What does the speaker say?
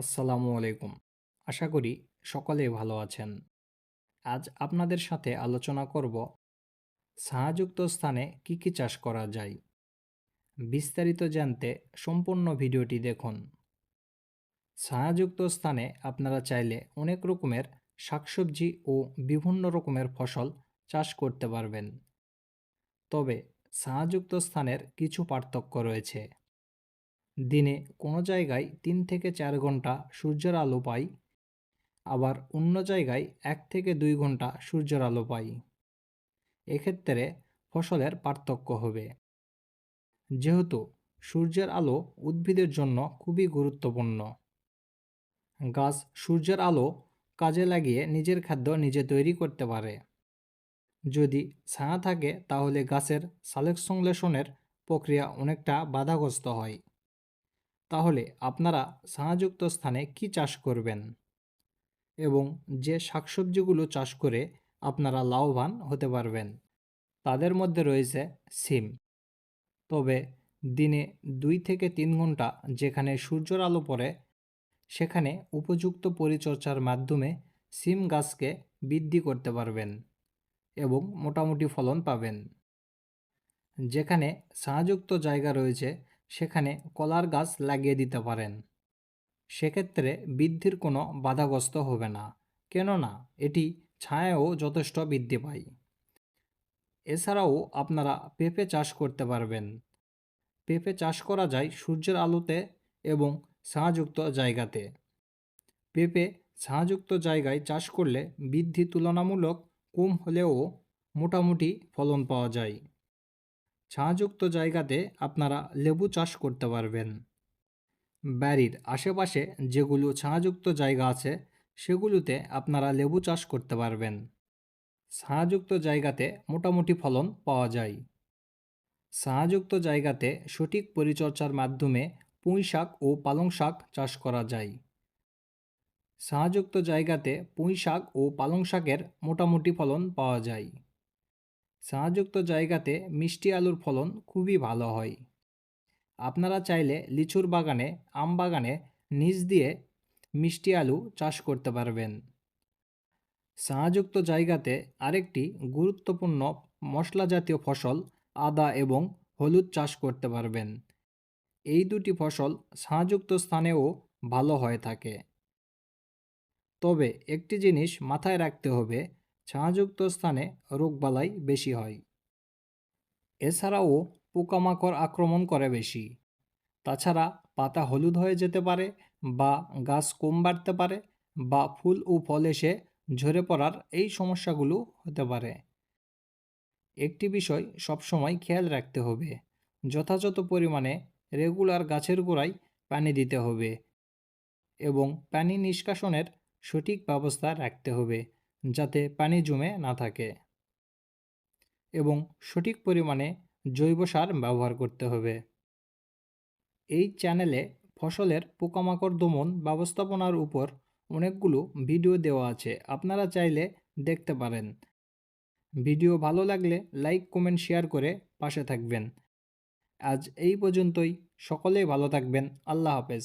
আসসালামু আলাইকুম। আশা করি সকলেই ভালো আছেন। আজ আপনাদের সাথে আলোচনা করব, ছায়াযুক্ত স্থানে কি কি চাষ করা যায়? বিস্তারিত জানতে সম্পূর্ণ ভিডিওটি দেখুন। ছায়াযুক্ত স্থানে আপনারা চাইলে অনেক রকমের শাকসবজি ও বিভিন্ন রকমের ফসল চাষ করতে পারবেন। তবে ছায়াযুক্ত স্থানের কিছু পার্থক্য রয়েছে। দিনে কোনো জায়গায় তিন থেকে চার ঘণ্টা সূর্যের আলো পাই, আবার অন্য জায়গায় এক থেকে দুই ঘণ্টা সূর্যের আলো পাই। এক্ষেত্রে ফসলের পার্থক্য হবে। যেহেতু সূর্যের আলো উদ্ভিদের জন্য খুবই গুরুত্বপূর্ণ। গাছ সূর্যের আলো কাজে লাগিয়ে নিজের খাদ্য নিজে তৈরি করতে পারে। যদি ছায়া থাকে তাহলে গাছের সালেক সংশ্লেষণের প্রক্রিয়া অনেকটা বাধাগ্রস্ত হয়। তাহলে আপনারা ছায়াযুক্ত স্থানে কি চাষ করবেন? এবং যে শাকসবজিগুলো চাষ করে আপনারা লাভবান হতে পারবেন, তাদের মধ্যে রয়েছে সিম। তবে দিনে দুই থেকে তিন ঘণ্টা যেখানে সূর্যের আলো পড়ে, সেখানে উপযুক্ত পরিচর্যার মাধ্যমে সিম গাছকে বৃদ্ধি করতে পারবেন এবং মোটামুটি ফলন পাবেন। যেখানে ছায়াযুক্ত জায়গা রয়েছে সেখানে কলার গাছ লাগিয়ে দিতে পারেন। সেক্ষেত্রে বৃদ্ধির কোনো বাধাগ্রস্ত হবে না, কেননা এটি ছায়াও যথেষ্ট বৃদ্ধি পায়। এছাড়াও আপনারা পেঁপে চাষ করতে পারবেন। পেঁপে চাষ করা যায় সূর্যের আলোতে এবং ছায়াযুক্ত জায়গাতে। পেঁপে ছায়াযুক্ত জায়গায় চাষ করলে বৃদ্ধি তুলনামূলক কম হলেও মোটামুটি ফলন পাওয়া যায়। ছায়াযুক্ত জায়গাতে আপনারা লেবু চাষ করতে পারবেন। বাড়ির আশেপাশে যেগুলো ছাঁযুক্ত জায়গা আছে, সেগুলোতে আপনারা লেবু চাষ করতে পারবেন। ছায়াযুক্ত জায়গাতে মোটামুটি ফলন পাওয়া যায়। ছায়াযুক্ত জায়গাতে সঠিক পরিচর্যার মাধ্যমে পুঁই শাক ও পালং শাক চাষ করা যায়। ছায়াযুক্ত জায়গাতে পুঁই শাক ও পালং শাকের মোটামুটি ফলন পাওয়া যায়। ছায়াযুক্ত জায়গাতে মিষ্টি আলুর ফলন খুবই ভালো হয়। আপনারা চাইলে লিচুর বাগানে, আম বাগানে নিচ দিয়ে মিষ্টি আলু চাষ করতে পারবেন। ছায়াযুক্ত জায়গাতে আরেকটি গুরুত্বপূর্ণ মশলা জাতীয় ফসল আদা এবং হলুদ চাষ করতে পারবেন। এই দুটি ফসল ছায়াযুক্ত স্থানেও ভালো হয়ে থাকে। তবে একটি জিনিস মাথায় রাখতে হবে ছায়াযুক্ত স্থানে রোগবালাই বেশি হয়। এছাড়াও পোকামাকড় আক্রমণ করে বেশি। তাছাড়া পাতা হলুদ হয়ে যেতে পারে বা গাছ কম বাড়তে পারে বা ফুল ও ফল এসে ঝরে পড়ার এই সমস্যাগুলো হতে পারে। একটি বিষয় সবসময় খেয়াল রাখতে হবে, যথাযথ পরিমাণে রেগুলার গাছের গোড়ায় পানি দিতে হবে এবং পানি নিষ্কাশনের সঠিক ব্যবস্থা রাখতে হবে। যাতে পানি জমে না থাকে এবং সঠিক পরিমাণে জৈব সার ব্যবহার করতে হবে। এই চ্যানেলে ফসলের পোকামাকড় দমন ব্যবস্থাপনার উপর অনেকগুলো ভিডিও দেওয়া আছে, আপনারা চাইলে দেখতে পারেন। ভিডিও ভালো লাগলে লাইক কমেন্ট শেয়ার করে পাশে থাকবেন। আজ এই পর্যন্তই, সকলেই ভালো থাকবেন, আল্লাহ হাফেজ।